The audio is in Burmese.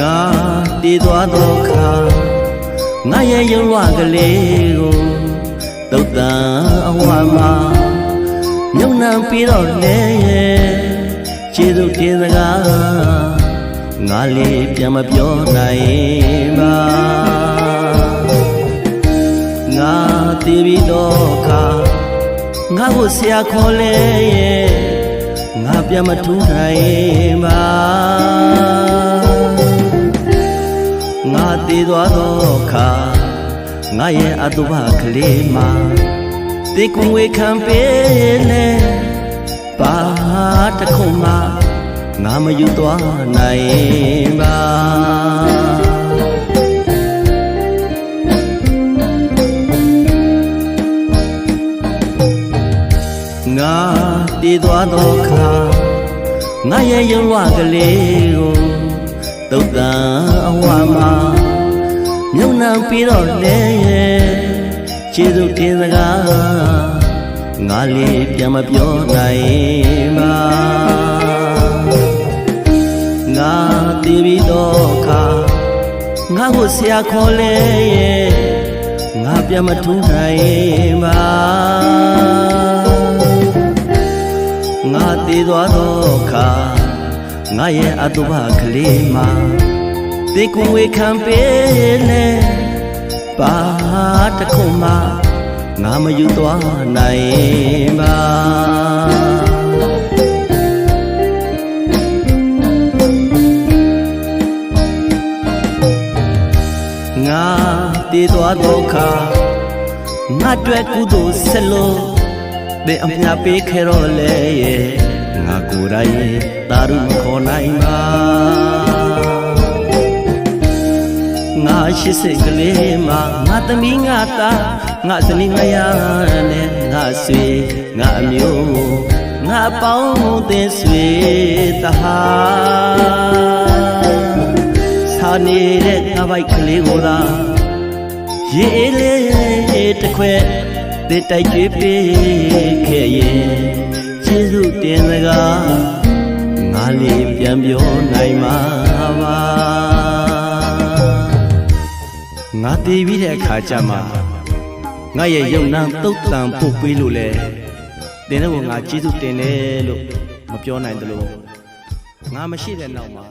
ငါတည်သွားသောခါငါရဲ့ရုပ်ဝကလေးကိုတုတ်တန်အဝမှာမြုံနှံပြီးတော့လဲရဲ့ခြေစုပ်တင်စကားငါလေးပြန်မပြောနိုင်ပါငါတည်ပြီးတော့ခါငါကိုဆရာခေါ်လဲရဲ့ငါပြန်မထူးနိုင်ပါ ငါတည်သွားသောအခါငါရဲ့အတုပကလေးမှာတေကွန်ဝေခံပေးလေဘာတစ်ခုမှငါမယူသွားနိုင်ပါငါတည်သွားသောအခါငါရဲ့ရုံဝကလေးကိုတုတ်တန်အဝါမှာ မြုံနှံပြီးတော့လေကျေးဇူးတင်စကားငါလေးပြန်မပြောနိုင်ပါငါတည်ပြီးတော့ခါငါကိုဆရာခေါ်လေငါပြန်မထူးနိုင်ပါငါတည်သွားတော့ခါငါရဲ့အတုပကလေးမှာ တေကွန်ဝေခံပေးလေဘာတစ်ခုမှငါမယူသွားနိုင်ပါငါတည်သွားတော့ခါငါတွေ့ကုသိုလ်ဆက်လို့တဲ့အမြပေးခဲ့တော့လေရဲ့ငါကိုယ်တိုင်တာရုမခေါ်နိုင်ပါ ရှိစိတ်ကလေးမှာငါသမီးငါသားငါဇနီးမယားနဲ့ငါဆွေငါအမျိုးငါပေါင်းသင်ဆွေတဟာစာနေတဲ့ငါဘိုက်ကလေးကိုသာရေးလေးတစ်ခွဲတစ်တိုက်ကြွေးပေးခဲ့ရင်ကျေးဇူးတင်စကားငါလေးပြန်ပြောနိုင်မှာပါ ငါတည်ပြီးတဲ့အခါကျမှငါရဲ့ယုံနာတုတ်တန်ပို့ပေးလို့လေတင်းတော့ငါကျေးဇူးတင်တယ်လို့မပြောနိုင်သလိုငါမရှိတဲ့နောက်မှာ